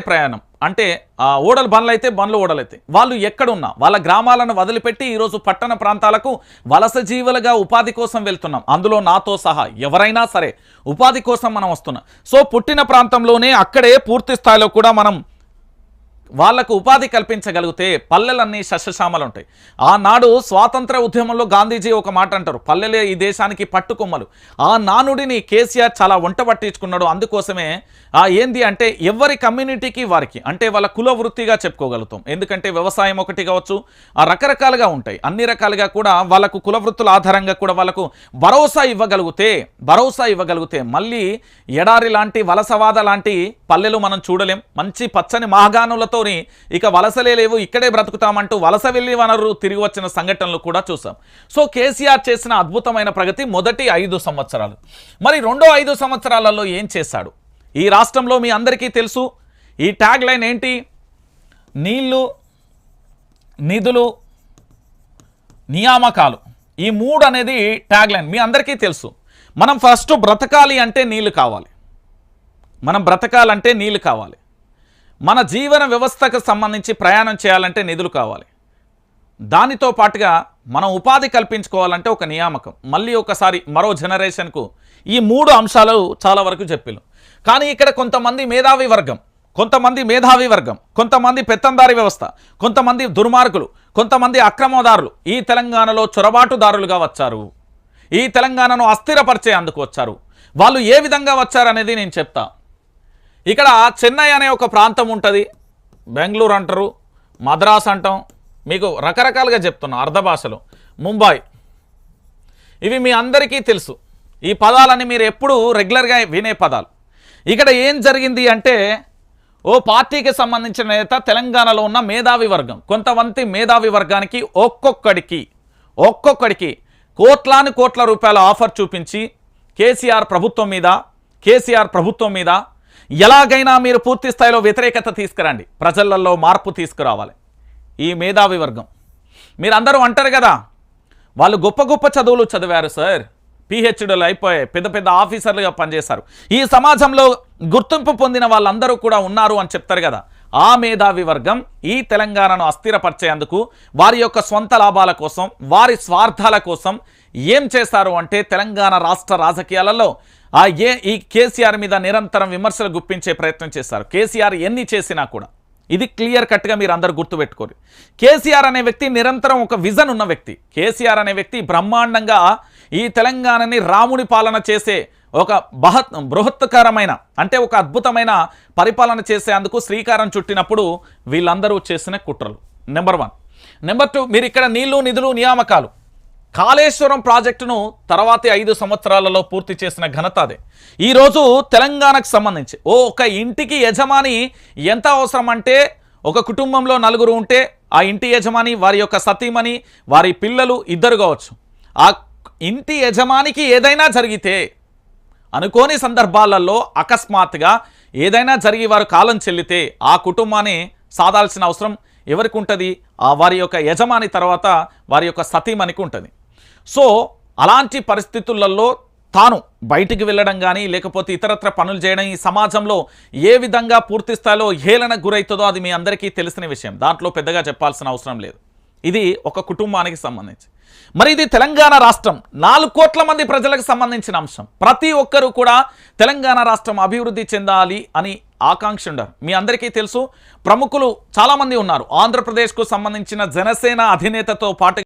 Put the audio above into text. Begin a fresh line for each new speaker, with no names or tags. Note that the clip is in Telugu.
ప్రయాణం. అంటే ఆ, ఓడలు బండ్లు అయితే బండ్లు ఓడలైతే. వాళ్ళు ఎక్కడున్నా వాళ్ళ గ్రామాలను వదిలిపెట్టి ఈరోజు పట్టణ ప్రాంతాలకు వలస జీవులుగా ఉపాధి కోసం వెళ్తున్నాం. అందులో నాతో సహా ఎవరైనా సరే ఉపాధి కోసం మనం వస్తున్నాం. సో పుట్టిన ప్రాంతంలోనే అక్కడే పూర్తి స్థాయిలో కూడా మనం వాళ్ళకు ఉపాధి కల్పించగలిగితే పల్లెలన్నీ శస్యశామలు ఉంటాయి ఆనాడు స్వాతంత్ర ఉద్యమంలో గాంధీజీ ఒక మాట అంటారు పల్లెలే ఈ దేశానికి పట్టుకొమ్మలు. ఆ నానుడిని కేసీఆర్ చాలా వంట పట్టించుకున్నాడు. అందుకోసమే ఆ ఏంది అంటే ఎవరి కమ్యూనిటీకి వారికి అంటే వాళ్ళ కుల వృత్తిగా చెప్పుకోగలుగుతాం. ఎందుకంటే వ్యవసాయం ఒకటి కావచ్చు ఆ రకరకాలుగా ఉంటాయి. అన్ని రకాలుగా కూడా వాళ్ళకు కుల వృత్తుల ఆధారంగా కూడా వాళ్ళకు భరోసా ఇవ్వగలిగితే భరోసా ఇవ్వగలిగితే మళ్ళీ ఎడారి లాంటి వలసవాద లాంటి పల్లెలు మనం చూడలేం. మంచి పచ్చని మహాగానులతోని ఇక వలసలే లేవు ఇక్కడే బ్రతుకుతామంటూ వలస వెళ్ళి వనరు తిరిగి వచ్చిన సంఘటనలు కూడా చూసాం. సో కేసీఆర్ చేసిన అద్భుతమైన ప్రగతి మొదటి ఐదు సంవత్సరాలు. మరి రెండో ఐదు సంవత్సరాలలో ఏం చేశాడు? ఈ రాష్ట్రంలో మీ అందరికీ తెలుసు ఈ ట్యాగ్ లైన్ ఏంటి? నీళ్ళు నిధులు నియామకాలు. ఈ మూడు అనేది ట్యాగ్ లైన్. మీ అందరికీ తెలుసు. మనం ఫస్ట్ బ్రతకాలి అంటే నీళ్ళు కావాలి. మనం బ్రతకాలంటే నీళ్ళు కావాలి. మన జీవన వ్యవస్థకు సంబంధించి ప్రయాణం చేయాలంటే నిధులు కావాలి. దానితో పాటుగా మనం ఉపాధి కల్పించుకోవాలంటే ఒక నియామకం. మళ్ళీ ఒకసారి మరో జనరేషన్కు ఈ మూడు అంశాలు చాలా వరకు చెప్పిలు కానీ ఇక్కడ కొంతమంది మేధావి వర్గం కొంతమంది మేధావి వర్గం కొంతమంది పెత్తందారి వ్యవస్థ కొంతమంది దుర్మార్గులు కొంతమంది అక్రమదారులు ఈ తెలంగాణలో చొరబాటుదారులుగా వచ్చారు. ఈ తెలంగాణను అస్థిరపరిచే అందుకు వచ్చారు. వాళ్ళు ఏ విధంగా వచ్చారనేది నేను చెప్తా. ఇక్కడ చెన్నై అనే ఒక ప్రాంతం ఉంటుంది. బెంగళూరు అంటారు మద్రాస్ అంటాం. మీకు రకరకాలుగా చెప్తున్నా అర్ధ భాషలో. ముంబై. ఇవి మీ అందరికీ తెలుసు. ఈ పదాలని మీరు ఎప్పుడు రెగ్యులర్గా వినే పదాలు. ఇక్కడ ఏం జరిగింది అంటే ఓ పార్టీకి సంబంధించిన నేత తెలంగాణలో ఉన్న మేధావి వర్గం కొంతమంది మేధావి వర్గానికి ఒక్కొక్కడికి ఒక్కొక్కడికి కోట్లాను కోట్ల రూపాయల ఆఫర్ చూపించి కేసీఆర్ ప్రభుత్వం మీద కేసీఆర్ ప్రభుత్వం మీద ఎలాగైనా మీరు పూర్తి స్థాయిలో వ్యతిరేకత తీసుకురండి. ప్రజలలో మార్పు తీసుకురావాలి. ఈ మేధావి వర్గం. మీరందరూ అంటారు కదా వాళ్ళు గొప్ప గొప్ప చదువులు చదివారు సార్. పిహెచ్డీలు అయిపోయాయి. పెద్ద పెద్ద ఆఫీసర్లుగా పనిచేశారు. ఈ సమాజంలో గుర్తింపు పొందిన వాళ్ళందరూ కూడా ఉన్నారు అని చెప్తారు కదా. ఆ మేధావి వర్గం ఈ తెలంగాణను అస్థిరపరిచేందుకు వారి యొక్క స్వంత లాభాల కోసం వారి స్వార్థాల కోసం ఏం చేస్తారు అంటే తెలంగాణ రాష్ట్ర రాజకీయాలలో ఆ ఏ ఈ కేసీఆర్ మీద నిరంతరం విమర్శలు గుప్పించే ప్రయత్నం చేస్తారు కేసీఆర్ ఎన్ని చేసినా కూడా ఇది క్లియర్ కట్గా మీరు అందరు గుర్తుపెట్టుకోరు. కేసీఆర్ అనే వ్యక్తి నిరంతరం ఒక విజన్ ఉన్న వ్యక్తి. కేసీఆర్ అనే వ్యక్తి బ్రహ్మాండంగా ఈ తెలంగాణని రాముని పాలన చేసే ఒక బహత్ బృహత్కరమైన అంటే ఒక అద్భుతమైన పరిపాలన చేసేందుకు శ్రీకారం చుట్టినప్పుడు వీళ్ళందరూ చేసిన కుట్రలు. నెంబర్ వన్ నెంబర్ టూ మీరు ఇక్కడ నీళ్ళు నిధులు నియామకాలు. కాళేశ్వరం ప్రాజెక్టును తర్వాతి ఐదు సంవత్సరాలలో పూర్తి చేసిన ఘనత అదే. ఈరోజు తెలంగాణకు సంబంధించి ఓ ఒక ఇంటికి యజమాని ఎంత అవసరం అంటే ఒక కుటుంబంలో నలుగురు ఉంటే ఆ ఇంటి యజమాని వారి యొక్క సతీమణి వారి పిల్లలు ఇద్దరు కావచ్చు. ఆ ఇంటి యజమానికి ఏదైనా జరిగితే అనుకోని సందర్భాలలో అకస్మాత్తుగా ఏదైనా జరిగి వారు కాలం చెల్లితే ఆ కుటుంబాన్ని సాధాల్సిన అవసరం ఎవరికి ఉంటుంది ఆ వారి యొక్క యజమాని తర్వాత వారి యొక్క సతీమణికి ఉంటుంది సో అలాంటి పరిస్థితులలో తాను బయటికి వెళ్ళడం కానీ లేకపోతే ఇతరత్ర పనులు చేయడం ఈ సమాజంలో ఏ విధంగా పూర్తి స్థాయిలో హేళన గురవుతుందో అది మీ అందరికీ తెలిసిన విషయం. దాంట్లో పెద్దగా చెప్పాల్సిన అవసరం లేదు. ఇది ఒక కుటుంబానికి సంబంధించి. మరి ఇది తెలంగాణ రాష్ట్రం. నాలుగు కోట్ల మంది ప్రజలకు సంబంధించిన అంశం. ప్రతి ఒక్కరూ కూడా తెలంగాణ రాష్ట్రం అభివృద్ధి చెందాలి అని ఆకాంక్ష ఉండరు. మీ అందరికీ తెలుసు ప్రముఖులు చాలామంది ఉన్నారు. ఆంధ్రప్రదేశ్కు సంబంధించిన జనసేన అధినేతతో పాటు